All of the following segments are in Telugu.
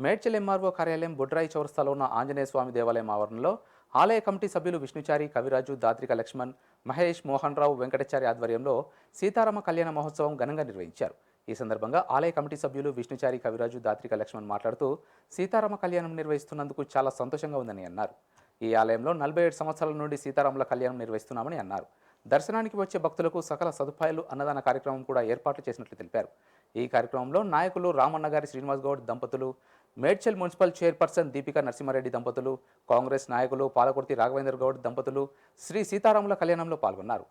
మేడ్చల్ ఎంఆర్ఓ కార్యాలయం బుడ్రాయి చౌరస్తాలో ఉన్న ఆంజనేయ స్వామి దేవాలయం ఆవరణలో ఆలయ కమిటీ సభ్యులు విష్ణుచారి కవిరాజు దాత్రిక లక్ష్మణ్ మహేష్ మోహన్ రావు వెంకటచారి ఆధ్వర్యంలో సీతారామ కళ్యాణ మహోత్సవం ఘనంగా నిర్వహించారు. ఈ సందర్భంగా ఆలయ కమిటీ సభ్యులు విష్ణుచారి కవిరాజు దాత్రిక లక్ష్మణ్ మాట్లాడుతూ సీతారామ కళ్యాణం నిర్వహిస్తున్నందుకు చాలా సంతోషంగా ఉందని అన్నారు. ఈ ఆలయంలో నలభై ఏడు సంవత్సరాల నుండి సీతారాముల కళ్యాణం నిర్వహిస్తున్నామని అన్నారు. దర్శనానికి వచ్చే భక్తులకు సకల సదుపాయాలు అన్నదాన కార్యక్రమం కూడా ఏర్పాట్లు చేసినట్లు తెలిపారు. ఈ కార్యక్రమంలో నాయకులు రామన్న గారి శ్రీనివాస్ గౌడ్ దంపతులు మేడ్చల్ మున్సిపల్ చైర్పర్సన్ దీపికా నరసింహారెడ్డి దంపతులు కాంగ్రెస్ నాయకులు పాలకుర్తి రాఘవేంద్ర గౌడ్ దంపతులు శ్రీ సీతారాముల కళ్యాణంలో పాల్గొన్నారు.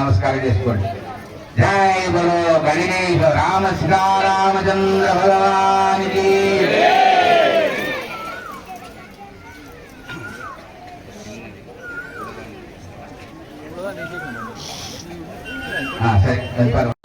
నమస్కారం చేసుకోండి. జై బలో గణేశ రామ సీతారామచంద్ర భగవానికి. సరే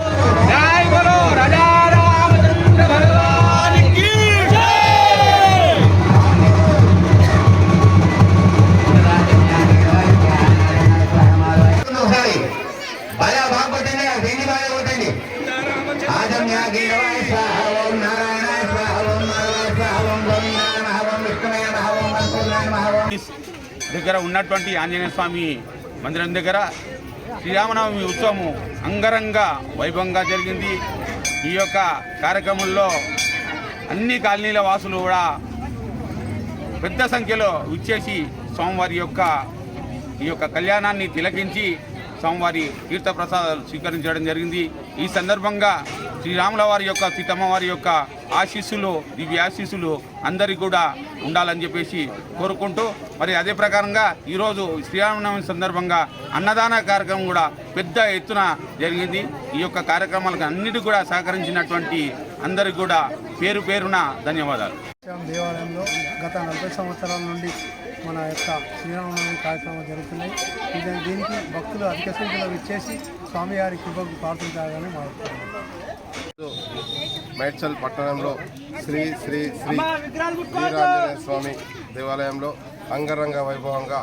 నమః దగ్గర ఉన్నటువంటి ఆంజనేయ స్వామి మందిరం దగ్గర శ్రీరామనవమి ఉత్సవం అంగరంగ వైభవంగా జరిగింది. ఈ యొక్క కార్యక్రమంలో అన్ని కాలనీల వాసులు కూడా పెద్ద సంఖ్యలో విచ్చేసి స్వామివారి యొక్క ఈ యొక్క కళ్యాణాన్ని తిలకించి స్వామివారి తీర్థప్రసాదాలు స్వీకరించడం జరిగింది. ఈ సందర్భంగా శ్రీరాముల వారి యొక్క సీతమ్మ వారి యొక్క ఆశీస్సులు దివ్యాశీస్సులు అందరికీ కూడా ఉండాలని చెప్పేసి కోరుకుంటూ మరి అదే ప్రకారంగా ఈరోజు శ్రీరామనవమి సందర్భంగా అన్నదాన కార్యక్రమం కూడా పెద్ద ఎత్తున జరిగింది. ఈ యొక్క కార్యక్రమాలకు అన్నిటి కూడా సహకరించినటువంటి అందరికీ కూడా పేరు పేరున ధన్యవాదాలు. దేవాలయంలో గత నలభై సంవత్సరాల నుండి మన యొక్క శ్రీరామనవమి కార్యక్రమాలు జరుగుతున్నాయి. ఇది దీనికి భక్తులు అధిక సంఖ్యలో విచ్చేసి స్వామివారి కృపకు ప్రార్థించాలని మా మేడ్చల్ పట్టణంలో శ్రీ శ్రీ శ్రీ వీరాంజనేయ స్వామి దేవాలయంలో అంగరంగ వైభవంగా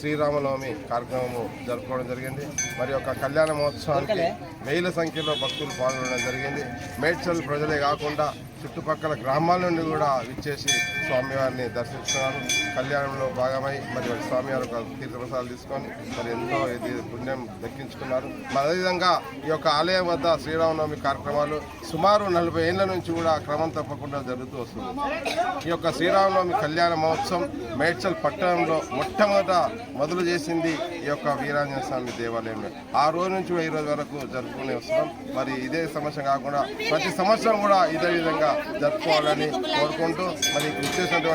శ్రీరామనవమి కార్యక్రమము జరుపుకోవడం జరిగింది. మరి యొక్క కళ్యాణ మహోత్సవానికి వేల సంఖ్యలో భక్తులు పాల్గొనడం జరిగింది. మేడ్చల్ ప్రజలే కాకుండా చుట్టుపక్కల గ్రామాల నుండి కూడా విచ్చేసి స్వామివారిని దర్శిస్తున్నారు కళ్యాణంలో భాగమై మరి వారి స్వామివారి ఒక తీర్థప్రసాదాలు తీసుకొని మరి ఎంతో ఇది పుణ్యం దక్కించుకున్నారు. మరి అదేవిధంగా ఈ యొక్క ఆలయం వద్ద శ్రీరామనవమి కార్యక్రమాలు సుమారు నలభై ఏళ్ళ నుంచి కూడా క్రమం తప్పకుండా జరుగుతూ వస్తుంది. ఈ యొక్క శ్రీరామనవమి కళ్యాణ మహోత్సవం మేడ్చల్ పట్టణంలో మొట్టమొదట మొదలు చేసింది ఈ యొక్క వీరాంజన స్వామి దేవాలయంలో ఆ రోజు నుంచి ఈ రోజు వరకు జరుపుకునే వస్తున్నాం. మరి ఇదే సమస్య కాకుండా ప్రతి సంవత్సరం కూడా ఇదే విధంగా జరుపుకోవాలని కోరుకుంటూ మరి ఇక్కడ వచ్చేసినటువంటి